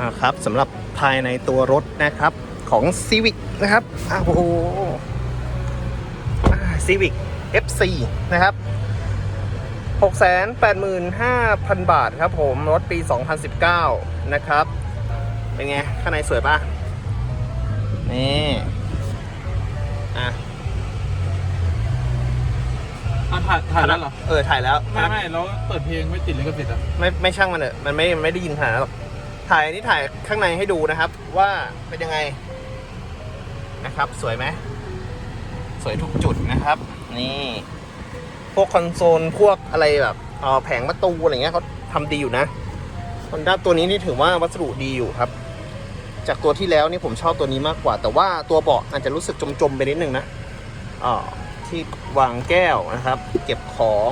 อ่าครับสำหรับภายในตัวรถนะครับของ Civic นะครับอ้าวโอ้โหอ่า Civic FC นะครับ 685,000 บาทครับผม รถปี 2019 นะครับ เป็นไง ข้างในสวยปะนี่อะอะถ่ายถ่ายแล้วเหรอ เออ ถ่ายแล้ว ไม่ไม่เราเปิดเพลงไม่ติดลิขสิทธิ์อะ ไม่ไม่ช่างมันเถอะมันไม่ไม่ได้ยินขนาดนั้นหรอก ถ่ายอันนี้ถ่ายข้างในให้ดูนะครับ ว่าเป็นยังไงนะครับ สวยไหมสวยทุกจุดนะครับ นี่ พวกคอนโซลพวกอะไรแบบเออแผงประตูอะไรเงี้ยเขาทำดีอยู่นะฮอนด้าตัวนี้นี่ถือว่าวัสดุดีอยู่ครับ จากตัวที่แล้วนี่ผมชอบตัวนี้มากกว่า แต่ว่าตัวเบาะอาจจะรู้สึกจมๆไปนิดนึงนะอ่าที่วางแก้วนะครับ เก็บของ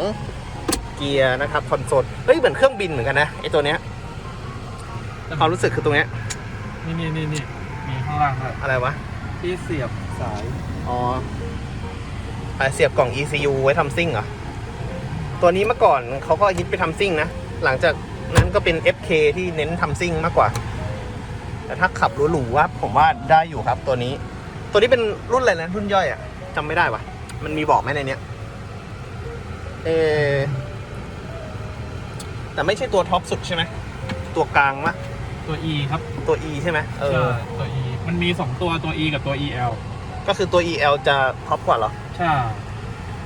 เกียร์นะครับคอนโซลเฮ้ยเหมือนเครื่องบินเหมือนกันนะไอตัวเนี้ย ความรู้สึกคือตรงเนี้ยนี่นี่นี่นี่มีข้างล่างด้วยอะไรวะ ที่เสียบสาย อ๋ออะเสียบกล่อง ECU ไว้ทำซิ่งเหรอ ตัวนี้เมื่อก่อนเขาก็ฮิตไปทำซิ่งนะ หลังจากนั้นก็เป็น FK ที่เน้นทำซิ่งมากกว่า แต่ถ้าขับหรูๆว่าผมว่าได้อยู่ครับตัวนี้ ตัวนี้เป็นรุ่นอะไรนะรุ่นย่อยอะจำไม่ได้วะมันมีบอกไหมในเนี้ย เออแต่ไม่ใช่ตัวท็อปสุดใช่ไหม ตัวกลางมะ ตัว E ครับตัว E ใช่ไหมเออ ใช่ตัว E มันมีสองตัวตัว E กับตัว EL ก็คือตัว EL จะท็อปกว่าเหรอ ใช่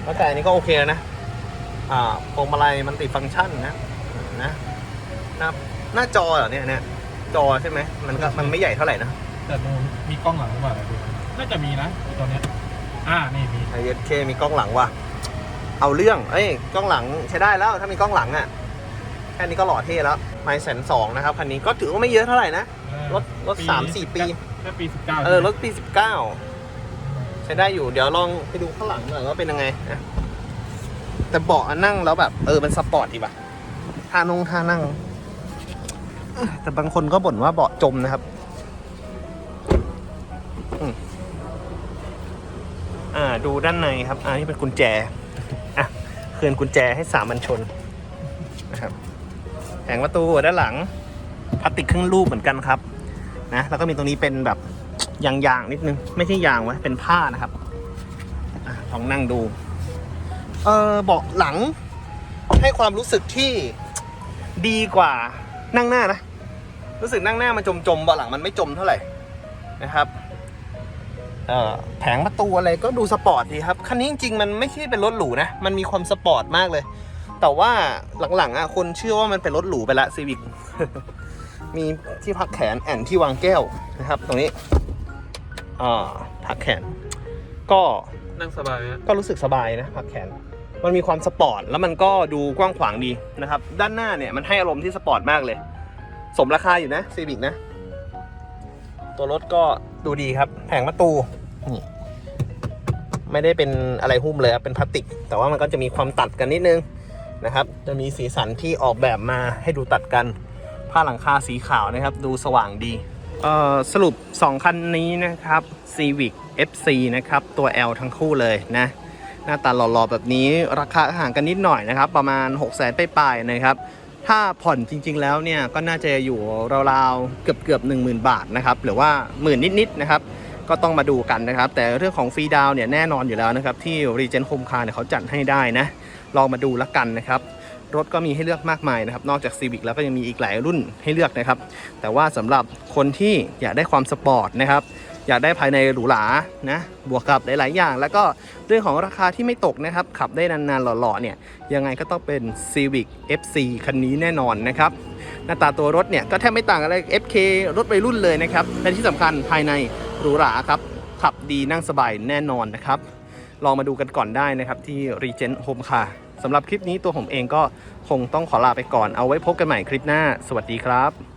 แล้วแต่อันนี้ก็โอเคแล้วนะ อ่าพวงมาลัยมันติดฟังก์ชันนะ นะหน้าหน้าจอเหรอเนี่ยเนี่ย จอใช่ไหม มันก็มันไม่ใหญ่เท่าไหร่นะแต่ดูมีกล้องหลังหรือเปล่าดูน่าจะมีนะไอ้ตัวเนี้ยอ่านี่มี ไอเอเคมีกล้องหลังว่ะ เอาเรื่อง เอ้ย กล้องหลังใช้ได้แล้ว ถ้ามีกล้องหลังอะ่ะแค่นี้ก็หล่อเท่แล้วไม่แสนสองนะครับคันนี้ก็ถือว่าไม่เยอะเท่าไหร่นะรถรถสามสี่ปี แค่ปีสิบเก้าเออรถปีสิบเก้าใช้ได้อยู่เดี๋ยวลองไปดูข้างหลังหน่อยว่าเป็นยังไงนะแต่เบาะนั่งแล้วแบบ เออมันสปอร์ตดีป่ะท่านงท่านั่งเอ้ยแต่บางคนก็บ่นว่าเบาะจมนะครับอืมอ่าดูด้านในครับ อ่านี่เป็นกุญแจ อะคืนกุญแจให้สามัญชนนะครับ แผงประตูด้านหลังพลาสติกครึ่งรูปเหมือนกันครับนะแล้วก็มีตรงนี้เป็นแบบยางๆนิดนึง ไม่ใช่ยางไว้เป็นผ้านะครับอลองนั่งดู เออเบาะหลัง ให้ความรู้สึกที่ดีกว่านั่งหน้านะรู้สึกนั่งหน้ามันจมๆเบาะหลังมันไม่จมเท่าไหร่นะครับเออแผงประตูอะไรก็ดูสปอร์ตดีครับ คันนี้จริงๆ มันไม่ใช่เป็นรถหรูนะ มันมีความสปอร์ตมากเลย แต่ว่าหลังๆอะคนเชื่อว่ามันเป็นรถหรูไปละซีวิกมีที่พักแขนแอนที่วางแก้วนะครับ ตรงนี้อ่าพักแขน ก็นั่งสบายนะก็รู้สึกสบายนะพักแขน มันมีความสปอร์ตแล้วมันก็ดูกว้างขวางดีนะครับ ด้านหน้าเนี่ยมันให้อารมณ์ที่สปอร์ตมากเลย สมราคาอยู่นะซีวิกนะ ตัวรถก็ดูดีครับ แผงประตูนี่ไม่ได้เป็นอะไรหุ้มเลยครับเป็นพลาสติก แต่ว่ามันก็จะมีความตัดกันนิดนึง นะครับ จะมีสีสันที่ออกแบบมาให้ดูตัดกัน ผ้าหลังคาสีขาวนะครับ ดูสว่างดีสรุป 2 คันนี้นะครับ Civic FC นะครับ ตัว L ทั้งคู่เลยนะ หน้าตาหล่อๆ แบบนี้ราคาห่างกันนิดหน่อยนะครับ ประมาณ 6 0 0 0 0 0ปลายๆนะครับ ถ้าผ่อนจริงๆแล้วเนี่ย ก็น่าจะอยู่ราวๆ เกือบเกือบๆ10,000บาทนะครับ หรือว่าหมื่นนิดๆ นะครับ ก็ต้องมาดูกันนะครับ แต่เรื่องของฟรีดาวเนี่ยแน่นอนอยู่แล้วนะครับ ที่ Regent Home Car เนี่ยเขาจัดให้ได้นะ ลองมาดูละกันนะครับ รถก็มีให้เลือกมากมายนะครับ นอกจาก Civic แล้วก็ยังมีอีกหลายรุ่นให้เลือกนะครับ แต่ว่าสำหรับคนที่อยากได้ความสปอร์ตนะครับอยากได้ภายในหรูหรานะบวกกับหลาย ๆ อย่าง แล้วก็เรื่องของราคาที่ไม่ตกนะครับ ขับได้นาน ๆ หล่อ ๆ เนี่ย ยังไงก็ต้องเป็น Civic FC คันนี้แน่นอนนะครับ หน้าตาตัวรถเนี่ย ก็แทบไม่ต่างอะไร FK รถวัยรุ่นเลยนะครับและที่สำคัญภายในหรูหราครับ ขับดีนั่งสบายแน่นอนนะครับ ลองมาดูกันก่อนได้นะครับที่ Regent Home Car สำหรับคลิปนี้ตัวผมเองก็คงต้องขอลาไปก่อนเอาไว้พบกันใหม่คลิปหน้า สวัสดีครับ